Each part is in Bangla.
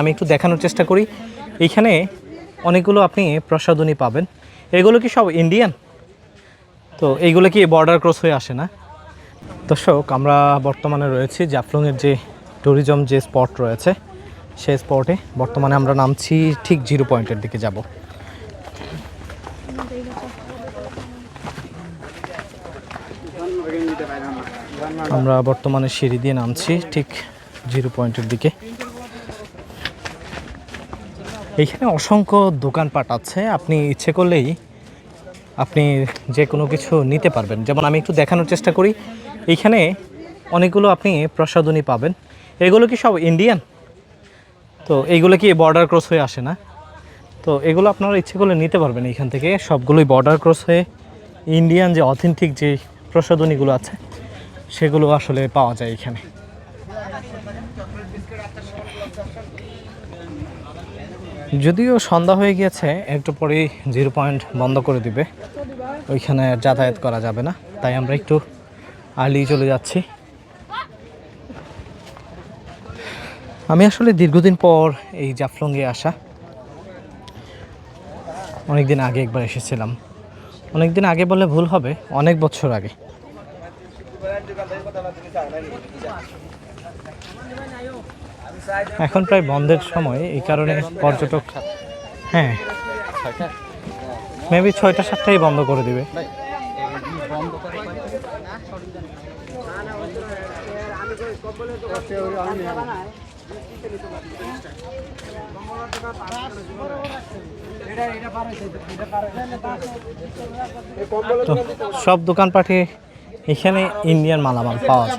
আমি একটু দেখানোর চেষ্টা করি। এইখানে অনেকগুলো আপনি প্রসাধনী পাবেন। এগুলো কি সব ইন্ডিয়ান তো এইগুলো কি বর্ডার ক্রস হয়ে আসে না? দর্শক, আমরা বর্তমানে রয়েছি জাফলংয়ের যে ট্যুরিজম যে স্পট রয়েছে, সেই স্পটে বর্তমানে আমরা নামছি ঠিক জিরো পয়েন্টের দিকে যাব। আমরা বর্তমানে সিঁড়ি দিয়ে নামছি ঠিক জিরো পয়েন্টের দিকে। এইখানে অসংখ্য দোকানপাট আছে। আপনি ইচ্ছে করলেই আপনি যে কোনো কিছু নিতে পারবেন। যেমন আমি একটু দেখানোর চেষ্টা করি। এইখানে অনেকগুলো আপনি প্রসাদনী পাবেন। এগুলো কি সব ইন্ডিয়ান? তো এইগুলো কি বর্ডার ক্রস হয়ে আসে না? তো এগুলো আপনারা ইচ্ছে করলে নিতে পারবেন এইখান থেকে। সবগুলোই বর্ডার ক্রস হয়ে ইন্ডিয়ান যে অথেন্টিক যে প্রসাদনীগুলো আছে, সেগুলো আসলে পাওয়া যায় এখানে। যদিও সন্ধ্যা হয়ে গিয়েছে, একটু পরেই জিরো পয়েন্ট বন্ধ করে দিবে। ওইখানে যাতায়াত করা যাবে না, তাই আমরা একটু আর্লি চলে যাচ্ছি। আমি আসলে দীর্ঘদিন পর এই জাফলংয়ে আসা। অনেক দিন আগে একবার এসেছিলাম। অনেক দিন আগে বলে ভুল হবে, অনেক বছর আগে। এখন প্রায় বন্ধের সময়, এই কারণে পর্যটক হ্যাঁ। মেবি ছয়টা, সাতটাই বন্ধ করে দিবে। সব দোকানপাটে এখানে ইন্ডিয়ান মালামাল পাওয়া যায়।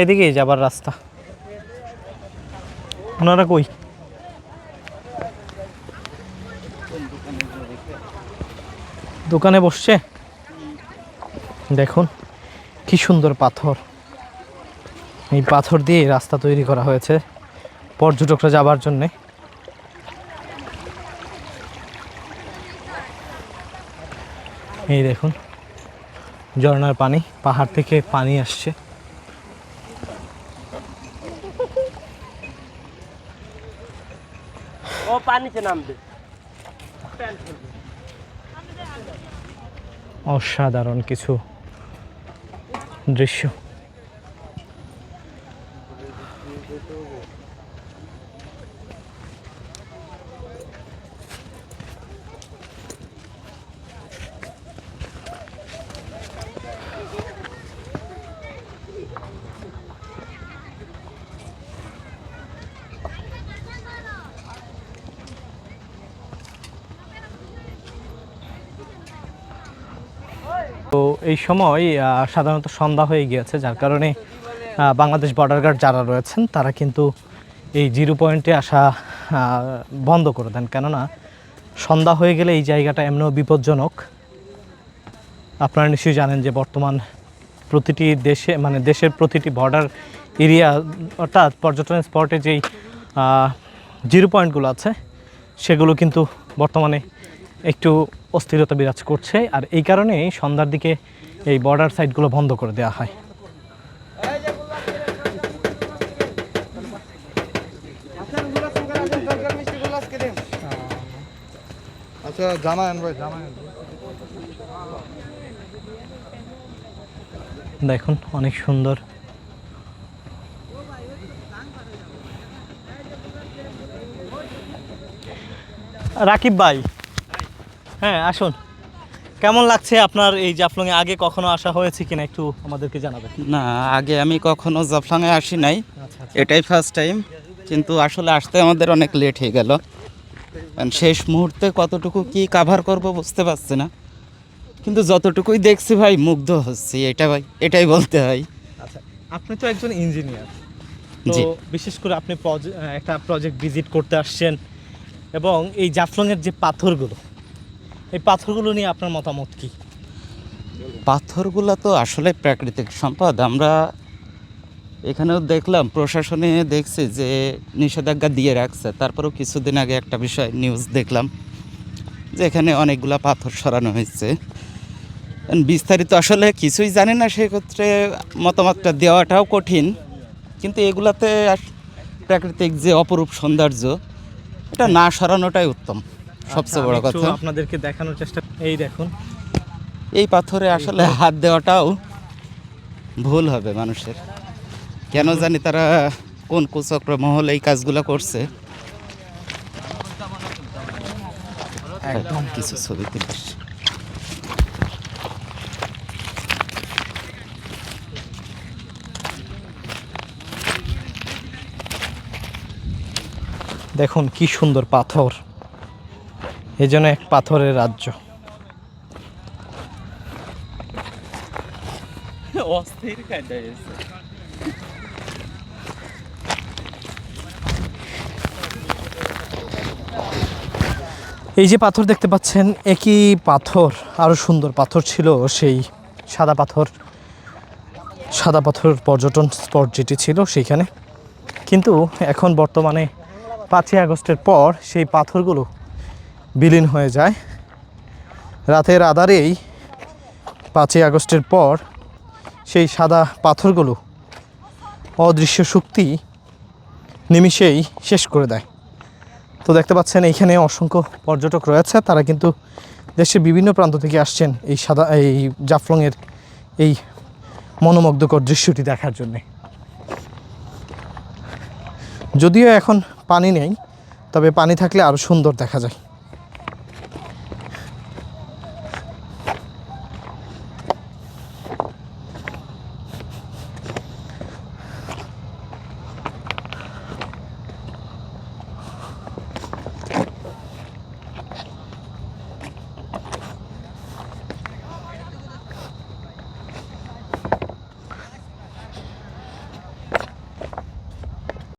এদিকেই যাবার রাস্তা। ওনারা কই? দোকানে বসছে? দেখুন, কি সুন্দর পাথর। এই পাথর দিয়ে রাস্তা তৈরি করা হয়েছে পর্যটকরা যাবার জন্যে। এই দেখুন ঝর্ণার পানি পাহাড় থেকে পানি আসছে। ও পানিতে নামবে। অসাধারণ কিছু দৃশ্য। এই সময় সাধারণত সন্ধ্যা হয়ে গিয়েছে, যার কারণে বাংলাদেশ বর্ডার গার্ড যারা রয়েছেন, তারা কিন্তু এই জিরো পয়েন্টে আসা বন্ধ করে দেন। কেননা, সন্ধ্যা হয়ে গেলে এই জায়গাটা এমনও বিপজ্জনক। আপনারা নিশ্চয়ই জানেন যে বর্তমান প্রতিটি দেশে মানে দেশের প্রতিটি বর্ডার এরিয়া অর্থাৎ পর্যটন স্পটে যেই জিরো পয়েন্টগুলো আছে, সেগুলো কিন্তু বর্তমানে একটু অস্থিরতা বিরাজ করছে আর এই কারণে সন্ধ্যার দিকে এই বর্ডার সাইডগুলো বন্ধ করে দেওয়া হয়। আচ্ছা ভাই দেখুন অনেক সুন্দর। রাকিব ভাই হ্যাঁ আসুন। কেমন লাগছে আপনার এই জাফলংয়ে? আগে কখনো আসা হয়েছে কিনা একটু আমাদেরকে জানাবেন? না আগে আমি কখনো জাফলংয়ে আসি নাই। আচ্ছা এটাই ফার্স্ট টাইম কিন্তু আসলে আসতে আমাদের অনেক লেট হয়ে গেল। শেষ মুহূর্তে কতটুকু কি কাভার করব বুঝতে পারছি না। কিন্তু যতটুকুই দেখছি ভাই মুগ্ধ হচ্ছি এটা ভাই এটাই বলতে হয়। আচ্ছা আপনি তো একজন ইঞ্জিনিয়ার তো। বিশেষ করে আপনি একটা প্রজেক্ট ভিজিট করতে আসছেন। এবং এই জাফলংয়ের যে পাথরগুলো এই পাথরগুলো নিয়ে আপনার মতামত কি? পাথরগুলো তো আসলে প্রাকৃতিক সম্পদ। আমরা এখানেও দেখলাম, প্রশাসনে দেখছি যে নিষেধাজ্ঞা দিয়ে রাখছে। তারপরেও কিছুদিন আগে একটা বিষয় নিউজ দেখলাম যে এখানে অনেকগুলা পাথর সরানো হয়েছে। বিস্তারিত আসলে কিছুই জানি না, সেক্ষেত্রে মতামতটা দেওয়াটাও কঠিন। কিন্তু এগুলাতে প্রাকৃতিক যে অপরূপ সৌন্দর্য, এটা না সরানোটাই উত্তম। সবচেয়ে বড় আচ্ছা, আমি একটু কথা। আপনাদেরকে দেখানোর চেষ্টা এই দেখুন। এই পাথরে আসলে হাত দেওয়াটাও ভুল হবে মানুষের। কেন জানি তারা কোন কুচক্র মহল এই কাজগুলো করছে। একদম কিছু ছবি তুলে। দেখুন কি সুন্দর পাথর। এই জন্য এক পাথরের রাজ্য। এই যে পাথর দেখতে পাচ্ছেন একই পাথর আরও সুন্দর পাথর ছিল সেই সাদা পাথর সাদা পাথর পর্যটন স্পট যেটি ছিল সেইখানে। কিন্তু এখন বর্তমানে পাঁচই আগস্টের পর সেই পাথরগুলো বিলীন হয়ে যায়। রাতের আধারেই পাঁচই আগস্টের পর সেই সাদা পাথরগুলো অদৃশ্য শক্তি নিমিষেই শেষ করে দেয়। তো দেখতে পাচ্ছেন, এইখানে অসংখ্য পর্যটক রয়েছে। তারা কিন্তু দেশের বিভিন্ন প্রান্ত থেকে আসছেন এই সাদা, এই জাফলংয়ের এই মনোমুগ্ধকর দৃশ্যটি দেখার জন্যে। যদিও এখন পানি নেই, তবে পানি থাকলে আরও সুন্দর দেখা যায়।